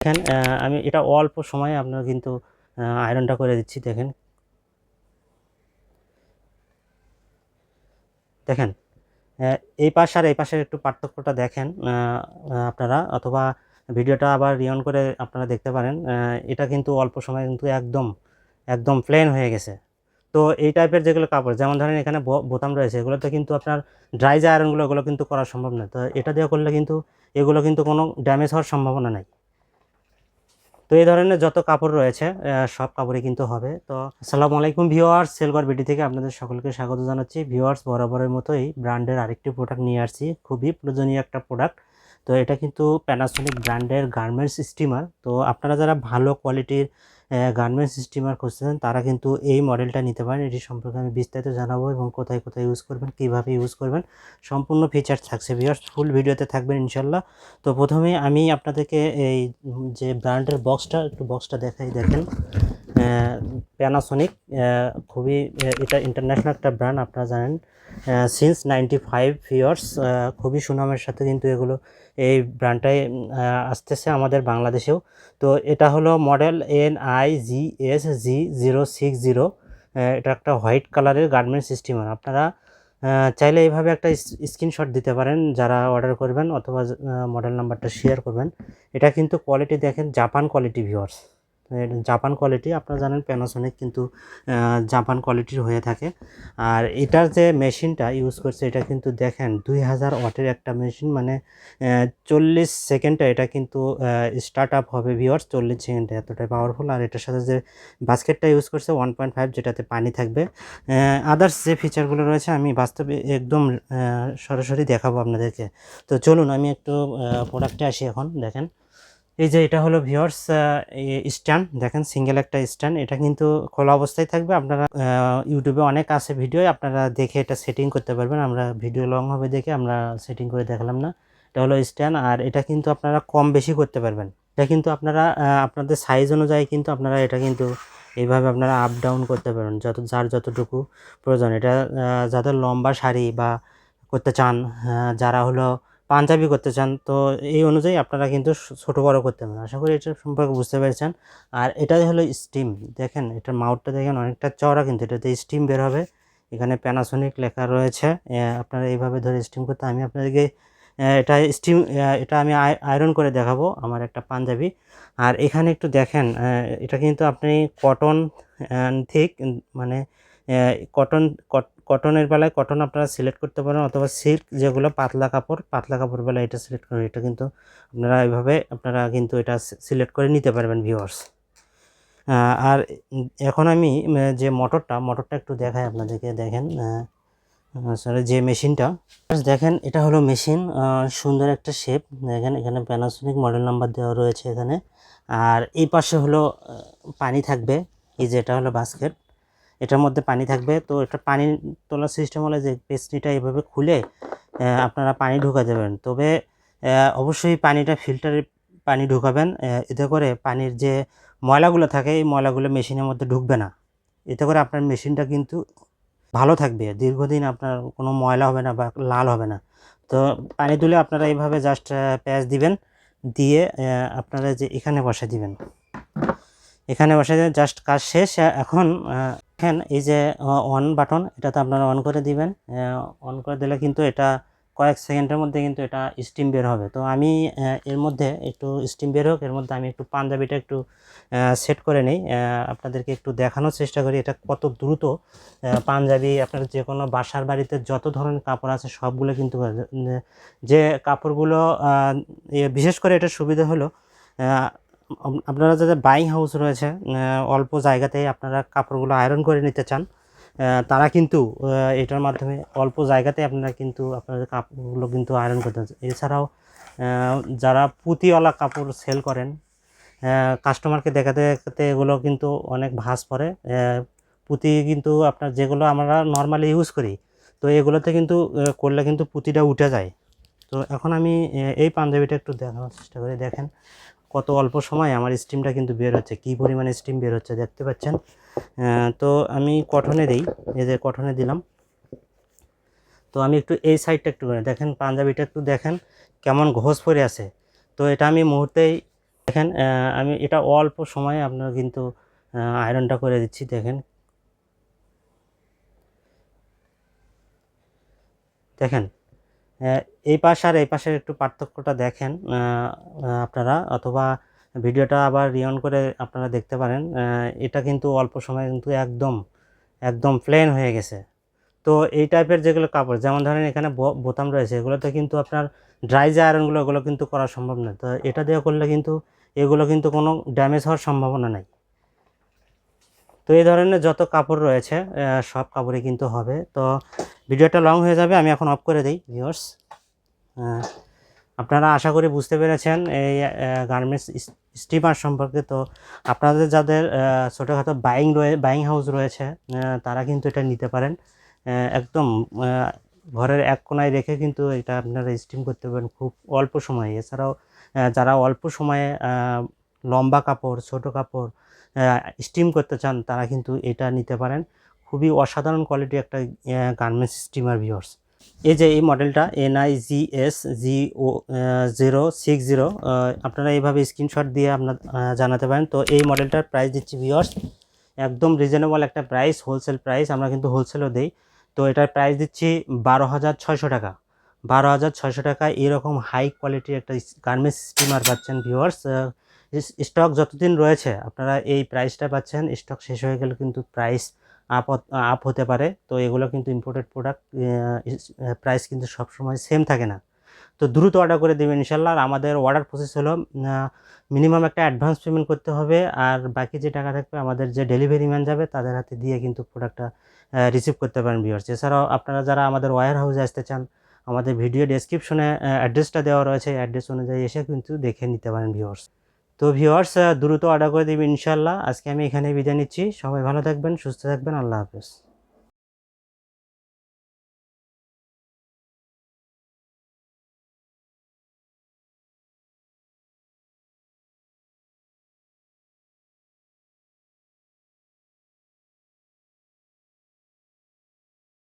দেখেন আমি এটা অল্প সময়ে আপনার কিন্তু আয়রনটা করে দিচ্ছি, দেখেন। দেখেন এই পাশ আর এই পাশের একটু পার্থক্যটা দেখেন আপনারা, অথবা ভিডিওটা আবার রিয়ন করে আপনারা দেখতে পারেন এটা কিন্তু অল্প সময় কিন্তু একদম একদম প্লেন হয়ে গেছে। তো এই টাইপের যেগুলো কাপড়, যেমন ধরেন এখানে বোতাম রয়েছে, এগুলোতে কিন্তু আপনার ড্রাই যে আয়রনগুলো ওগুলো কিন্তু করা সম্ভব না তো এটা দিয়ে করলে কিন্তু, এগুলো কিন্তু কোনো ড্যামেজ হওয়ার সম্ভাবনা নাই। তো এই ধরনের যত কাপড় রয়েছে সব কাপড়ই কিন্তু হবে। তো আসসালামু আলাইকুম ভিওয়ার্স সিলভার বিডি থেকে আপনাদের সকলকে স্বাগত জানাচ্ছি। ভিওয়ার্স বরাবরের মতোই ব্র্যান্ডের আরেকটি প্রোডাক্ট নিয়ে আসছি। খুবই প্রয়োজনীয় একটা প্রোডাক্ট তো এটা কিন্তু প্যানাসোনিক ব্র্যান্ডের গার্মেন্টস স্টিমার তো আপনারা যারা ভালো কোয়ালিটির গার্মেন্টস স্টিমার খুঁজছেন তারা কিন্তু এই মডেলটা নিতে পারেন। এটি সম্পর্কে আমি বিস্তারিত জানাব এবং কোথায় কোথায় ইউজ করবেন, কীভাবে ইউজ করবেন, সম্পূর্ণ ফিচার থাকছে ভিউয়ার্স ফুল ভিডিওতে থাকবেন ইনশাল্লাহ তো প্রথমে আমি আপনাদেরকে এই যে ব্র্যান্ডের বক্সটা একটু বক্সটা দেখাই, দেখেন। প্যানাসোনিক খুবই এটা ইন্টারন্যাশনাল একটা ব্র্যান্ড আপনারা জানেন। সিন্স নাইনটি ফাইভ ইয়ার্স খুবই সুনামের সাথে কিন্তু এগুলো, এই ব্র্যান্ডটাই আসতেছে আমাদের বাংলাদেশেও। তো এটা হলো model N I G S G zero six zero এটা একটা হোয়াইট কালারের গার্মেন্ট সিস্টেমার আপনারা চাইলে এইভাবে একটা স্ক্রিনশট দিতে পারেন, যারা অর্ডার করবেন অথবা মডেল নাম্বারটা শেয়ার করবেন। এটা কিন্তু কোয়ালিটি দেখেন Japan quality viewers Japan quality আপনারা জানেন প্যানাসোনিক কিন্তু জাপান কোয়ালিটির হয়ে থাকে। আর এটার যে মেশিনটা ইউজ করছে, এটা কিন্তু দেখেন দুই হাজার ওয়াটের একটা মেশিন মানে চল্লিশ সেকেন্ডে এটা কিন্তু স্টার্ট আপ হবে ভিওয়ার্স চল্লিশ সেকেন্ডে এতটাই পাওয়ারফুল আর এটার সাথে যে বাস্কেটটা ইউজ করছে ওয়ান পয়েন্ট ফাইভ যেটাতে পানি থাকবে। আদার্স যে ফিচারগুলো রয়েছে, আমি বাস্তবে একদম সরাসরি দেখাবো আপনাদেরকে। তো চলুন, আমি একটু প্রোডাক্টে আসি এখন, দেখেন। এই যে এটা হলো ভিওর্স স্ট্যান্ড দেখেন সিঙ্গেল একটা স্ট্যান্ড এটা কিন্তু খোলা অবস্থায় থাকবে। আপনারা ইউটিউবে অনেক আছে ভিডিও আপনারা দেখে এটা সেটিং করতে পারবেন। আমরা ভিডিও লং হবে দেখে আমরা সেটিং করে দেখালাম না। এটা হলো স্ট্যান্ড আর এটা কিন্তু আপনারা কম বেশি করতে পারবেন। এটা কিন্তু আপনারা আপনাদের সাইজ অনুযায়ী কিন্তু আপনারা এটা কিন্তু এইভাবে আপনারা আপ ডাউন করতে পারেন যত, যার যতটুকু প্রয়োজন। এটা যাদের লম্বা শাড়ি বা করতে চান যারা হলো পাঞ্জাবি করতে চান, তো এই অনুযায়ী আপনারা কিন্তু ছোট বড় করতে পারেন। আশা করি এটা সম্পর্কে বুঝতে পেরেছেন। আর এটা হলো স্টিম দেখেন এটার মাউথটা দেখেন অনেকটা চওড়া কিন্তু, এটাতে স্টিম বের হবে। এখানে প্যানাসোনিক লেখা রয়েছে। আপনারা এইভাবে ধরে স্টিম করতে, আমি আপনাদেরকে এটা স্টিম এটা আমি আয়রন করে দেখাবো আমার একটা পাঞ্জাবি। আর এখানে একটু দেখেন এটা কিন্তু আপনি কটন ঠিক মানে কটন কটনের বেলায় কটন আপনারা সিলেক্ট করতে পারেন অথবা সিল্ক যেগুলো পাতলা কাপড় পাতলা কাপড় বেলায় এটা সিলেক্ট করেন। এটা কিন্তু আপনারা এইভাবে আপনারা কিন্তু এটা সিলেক্ট করে নিতে পারবেন ভিউয়ার্স আর এখন আমি যে মোটরটা মোটরটা একটু দেখাই আপনাদেরকে, দেখেন সরি যে মেশিনটা দেখেন, এটা হলো মেশিন সুন্দর একটা শেপ দেখেন, এখানে প্যানাসোনিক মডেল নাম্বার দেওয়া রয়েছে এখানে। আর এই পাশে হলো পানি থাকবে। এই যে এটা হলো বাস্কেট এটার মধ্যে পানি থাকবে। তো এটা পানি তোলার সিস্টেম হলে যে পেস্ট্রিটা এভাবে খুলে আপনারা পানি ঢুকা যাবেন। তবে অবশ্যই পানিটা ফিল্টারে পানি ঢুকাবেন। এতে করে পানির যে ময়লাগুলো থাকে, এই ময়লাগুলো মেশিনের মধ্যে ঢুকবে না। এতে করে আপনার মেশিনটা কিন্তু ভালো থাকবে। দীর্ঘদিন আপনার কোনো ময়লা হবে না বা লাল হবে না। তো পানি তুলে আপনারা এইভাবে জাস্ট প্যাঁচ দিবেন। দিয়ে আপনারা যে এখানে বসে দিবেন। এখানে বসে জাস্ট কাজ শেষ এখন দেখেন এই যে অন বাটন এটাতে আপনারা অন করে দিবেন। অন করে দিলে কিন্তু এটা কয়েক সেকেন্ডের মধ্যে কিন্তু এটা স্টিম বের হবে। তো আমি এর মধ্যে একটু স্টিম বের হোক, এর মধ্যে আমি একটু পাঞ্জাবিটা একটু সেট করে নিই। আপনাদেরকে একটু দেখানোর চেষ্টা করি, এটা কত দ্রুত পাঞ্জাবি, আপনার যে কোনো বাসার বাড়িতে যত ধরনের কাপড় আছে, সবগুলো কিন্তু যে কাপড়গুলো বিশেষ করে এটা সুবিধা হলো আপনারা যাদের বাইং হাউস রয়েছে অল্প জায়গাতেই আপনারা কাপড়গুলো আয়রন করে নিতে চান তারা কিন্তু এটার মাধ্যমে অল্প জায়গাতে আপনারা কিন্তু আপনাদের কাপড়গুলো কিন্তু আয়রন করতে এছাড়াও যারা পুঁতিওয়ালা কাপড় সেল করেন কাস্টমারকে দেখাতে দেখাতে এগুলো কিন্তু অনেক ভাঁজ পড়ে। পুঁতি কিন্তু আপনার যেগুলো আমরা নর্মালি ইউজ করি, তো এগুলোতে কিন্তু করলে কিন্তু পুঁতিটা উঠে যায়। তো এখন আমি এই পাঞ্জাবিটা একটু দেখানোর চেষ্টা করি, দেখেন। কত অল্প সময় আমার স্টিমটা কিন্তু বের হচ্ছে, কী পরিমাণে স্টিম বের হচ্ছে দেখতে পাচ্ছেন? তো আমি কঠনে দিই, এই যে কটনে দিলাম। তো আমি একটু এই সাইডটা একটু দেখেন, পাঞ্জাবিটা একটু দেখেন কেমন ঘোষ পরে আছে। তো এটা আমি মুহূর্তেই দেখেন আমি এটা অল্প সময়ে আপনারা কিন্তু আয়রনটা করে দিচ্ছি, দেখেন। দেখেন এই পাশ আর এই পাশের একটু পার্থক্যটা দেখেন আপনারা, অথবা ভিডিওটা আবার রিঅন করে আপনারা দেখতে পারেন এটা কিন্তু অল্প সময়ে কিন্তু একদম একদম প্লেন হয়ে গেছে। তো এই টাইপের যেগুলো কাপড়, যেমন ধরেন এখানে বোতাম রয়েছে, এগুলোতে কিন্তু আপনার ড্রাই যে আয়রনগুলো ওগুলো কিন্তু করা সম্ভব না তো এটা দিয়ে করলে কিন্তু এগুলো কিন্তু কোনো ড্যামেজ হওয়ার সম্ভাবনা নাই। তো এই ধরনের যত কাপড় রয়েছে সব কাপড়ই কিন্তু হবে। তো ভিডিওটা লং হয়ে যাবে, আমি এখন অফ করে দিই ভিউয়ার্স আপনারা আশা করি বুঝতে পেরেছেন এই গার্মেন্টস স্টিমার সম্পর্কে। তো আপনাদের যাদের ছোটোখাটো বাইং রয়ে বাইং হাউস রয়েছে তারা কিন্তু এটা নিতে পারেন। একদম ঘরের এক কোনায় রেখে কিন্তু এটা আপনারা স্টিম করতে পারেন খুব অল্প সময়ে। এছাড়াও যারা অল্প সময়ে লম্বা কাপড়, ছোট কাপড় স্টিম করতে চান, তারা কিন্তু এটা নিতে পারেন। খুবই অসাধারণ কোয়ালিটি একটা গার্মেন্টস স্টিমার ভিউয়ার্স এই যে এই মডেলটা N I G S G O zero six zero আপনারা এইভাবে স্ক্রিনশট দিয়ে আপনার জানাতে পারেন। তো এই মডেলটার প্রাইস দিচ্ছি ভিউয়ার্স একদম রিজনেবল একটা প্রাইস হোলসেল প্রাইস আমরা কিন্তু হোলসেলও দেই। তো এটার প্রাইস দিচ্ছি বারো হাজার ছয়শো টাকা। বারো হাজার ছয়শো টাকা এরকম হাই কোয়ালিটির একটা গার্মেন্টস স্টিমার পাচ্ছেন ভিউয়ার্স স্টক যতদিন রয়েছে, আপনারা এই প্রাইসটা পাচ্ছেন স্টক শেষ হয়ে গেলে কিন্তু প্রাইস আপ আপ হতে পারে। তো এগুলো কিন্তু ইম্পোর্টেড প্রোডাক্ট প্রাইস কিন্তু সবসময় সেম থাকে না। তো দ্রুত অর্ডার করে দেবেন ইনশাল্লাহ। আর আমাদের অর্ডার প্রসেস হলো মিনিমাম একটা অ্যাডভান্স পেমেন্ট করতে হবে। আর বাকি যে টাকা থাকবে, আমাদের যে ডেলিভারি ম্যান যাবে, তাদের হাতে দিয়ে কিন্তু প্রোডাক্টটা রিসিভ করতে পারেন ভিউয়ার্স এছাড়াও আপনারা যারা আমাদের ওয়ার হাউসে আসতে চান, আমাদের ভিডিও ডেসক্রিপশনে অ্যাড্রেসটা দেওয়া রয়েছে। অ্যাড্রেস অনুযায়ী এসে কিন্তু দেখে নিতে পারেন ভিউয়ার্স তো ভিওয়ার্স দ্রুত অর্ডার করে দেবেন ইনশাল্লাহ আজকে আমি এখানে বিদায় নিচ্ছি। সবাই ভালো থাকবেন, সুস্থ থাকবেন। আল্লাহ হাফেজ।